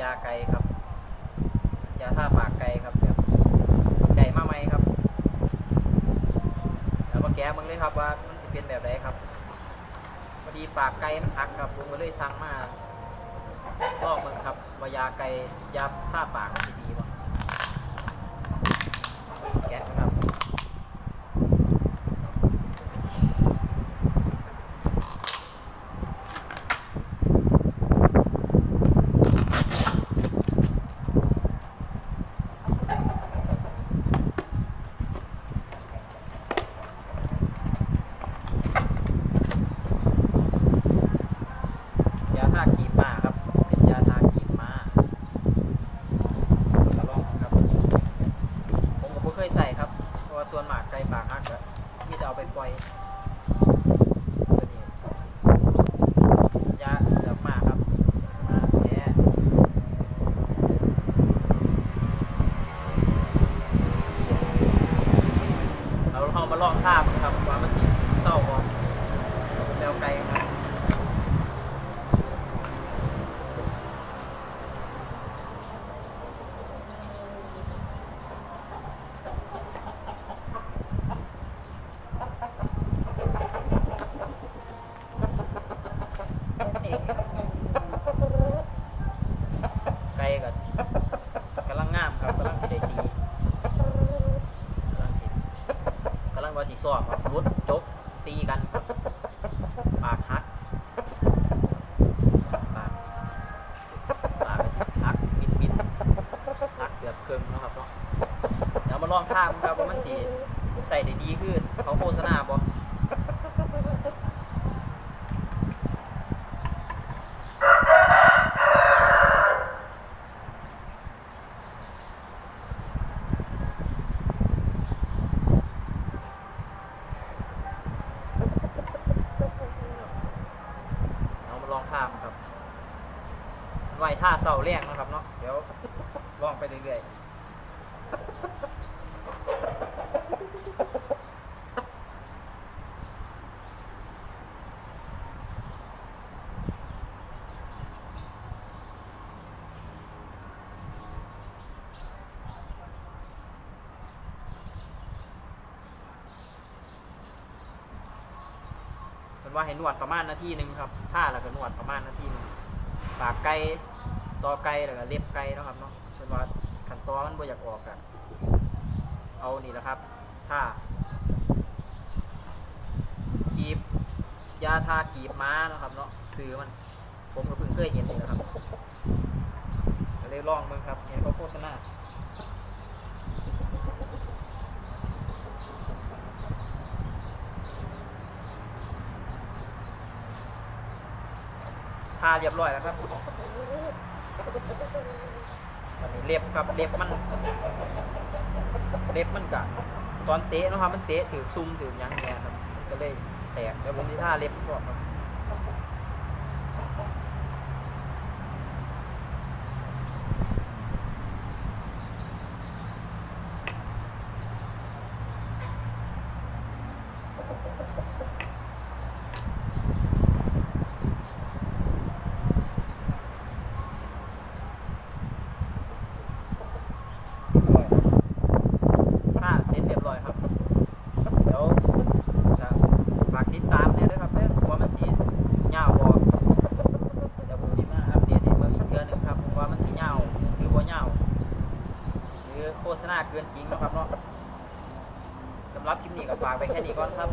ยาไก่ครับยาท่าปากไก่ครับแบบใหญ่มากไหมครับ แล้วมาแก้มึงเลยครับว่ามันจะเป็นแบบไหนครับพอดีปากไก่มันหักครับผมก็เลยสั่งมาลอกมึงครับว่ายาไก่ยาท่าปากมัดีป่ะแกะครับ ส่วนมากไก่ปากฮักก็มีแต่เอาไปปล่อยตัวนี้ยาเลือกมาครับมาแท้เราเอามาลองท่ามันครับว่ามันสิเศร้าบ่แล้วไก่ครับ ไก่กับกำลังงามครับกำลังสิได้ตีกำลังสิกำลังว่าสิซ้อมครับรุดจบตีกันครับปากหักปากปากก็สิหักบินบินหักเกือบครึ่งเนาะครับเนาะเดี๋ยวมาลองท่ามันครับว่ามันสิใส่ได้ดีคือเขาโฆษณาบ่ เองภามครับไหวท่าเสาแรงนะครับเนาะเดี๋ยวลองไปเรื่อยๆ เป็นว่าให้นวดประมาณนาทีหนึ่งครับท่าแล้วก็นวดประมาณนาทีหนึ่งปากไก่ตอไก่แล้วก็เล็บไก่นะครับเนาะเป็นว่าขันตอมันบ่อยากออกอะเอานี่แหละครับท่ากีบยาทากีบม้านะครับเนาะซื้อมัน ผมก็เพิ่งเคยเห็นนี่แหละครับเลยลองมึงครับเห็นเขาโฆษณา ทาเรียบร้อยแล้วครับวันนี้เล็บครับเล็บมันเล็บมันกะตอนเตะนะครับมันเตะถือซุ่มถือยังเนี่ยครับก็เลยแตกแล้วผมที่ท่าเล็บก่อนครับท่าเสร็จเรียบร้อยครับ เดี๋ยวจะฝากติดตามเนี่ยด้วยครับเด้อว่ามันสียาวบ่เดี๋ยวผมสิมาอัปเดตให้เบิ่งอีกเทื่อหนึงครับว่ามันสียาวหรือบ่ยาวหรือโฆ ษณาเกินจริงนะครับเนาะสำหรับคลิปนี้ก็ฝากไปแค่นี้ก่อนครับ